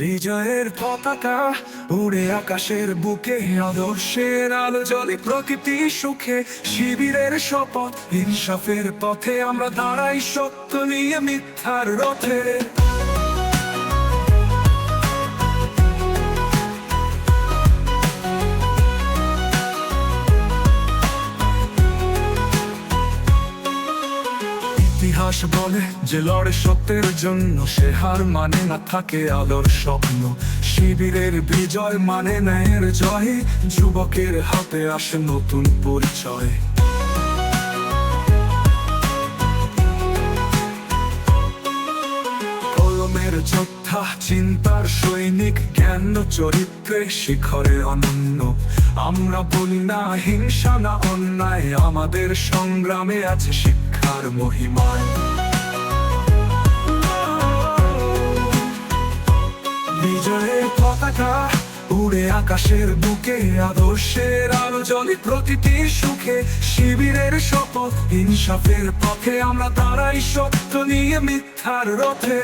বিজয়ের পতাকা উড়ে আকাশের বুকে, আদর্শের আলো জলে প্রকৃতি সুখে, শিবিরের শপথ, ইনসাফের পথে আমরা দাঁড়াই সত্য নিয়ে মিথ্যার রথে। ইতিহাস বলে যে লড়ে সত্যের জন্য, সে হার মানে না থাকে আলোর স্বপ্ন। শিবিরের বিজয় মানে ন্যায়ের জয়, যুবকের হাতে আসে নতুন পরিচয়। চিন্তার সৈনিক জ্ঞান ও চরিত্রে শিখরে অনন্য। আমরা বলি না হিংসা, না অন্যায়, আমাদের সংগ্রামে আছে শিক্ষার মহিমায়। বিজয়ের পতাকা উড়ে আকাশের বুকে, আদর্শের আলো জলে প্রতিটি সুখে শিবিরের শপথ, ইনসাফের পথে আমরা দাঁড়াই সত্য নিয়ে মিথ্যার রথে।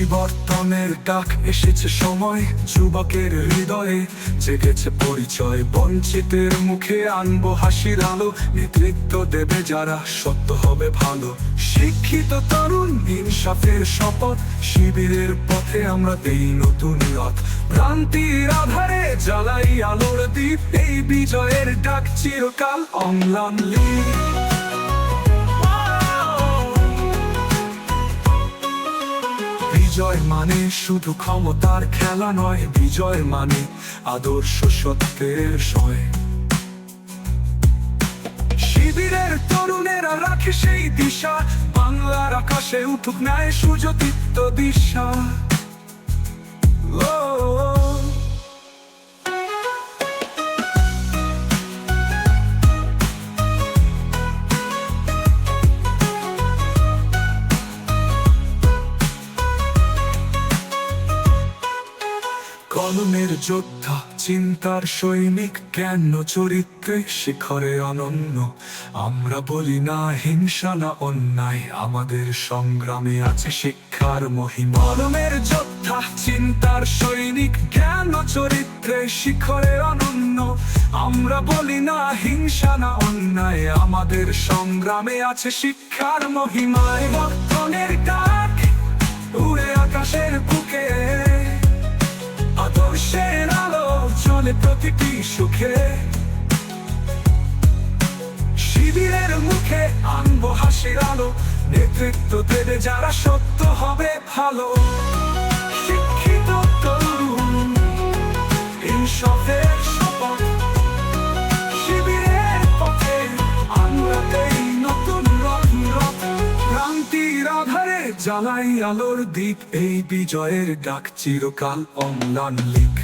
পরিবর্তনের ডাক এসেছে সময়, যুবকের হৃদয়ে জেগেছে পরিচয়। বঞ্চিতের মুখে আনব হাসির আলো, নেতৃত্ব দেবে যারা সত্য হবে ভালো। শিক্ষিত তরুণ, ইনসাফের শপথ, শিবিরের পথে আমরা দেই নতুন রথ। ভ্রান্তির আধারে জ্বালাই আলোর দ্বীপ, এই বিজয়ের ডাক চিরকাল অম্লান লীগ বিজয় মানে শুধু ক্ষমতার খেলা নয়, বিজয় মানে আদর্শ সত্যের সয়। শিবিরের তরুণেরা রাখে সেই দিশা, বাংলার আকাশে উঠুক নেয় সুযোগিত দিশা। ও কলমের যোদ্ধা, চিন্তার সৈনিক কেন চরিত্রে শিখরে অনন্য। আমরা বলি না হিংসা, না অন্যায়, আমাদের সংগ্রামে আছে শিক্ষার মহিমা। কলমের যোদ্ধা, চিন্তার সৈনিক ও চরিত্রে শিখরে অনন্য। আমরা বলি না হিংসা, না অন্যায়, আমাদের সংগ্রামে আছে শিক্ষার মহিমায় বর্তনের চলে প্রতিটি সুখে শিবিরের মুখে আনব হাসির আলো। নেতৃত্ব দেবে যারা সত্য হবে ভালো। শিক্ষিত তরুণ, ইনসাফের শপথ। শিবিরের পথে আমরা নতুন রথ ক্রান্তির আধারে জ্বালাই আলোর দ্বীপ, এই বিজয়ের ডাক চিরকাল অম্লান লিপ।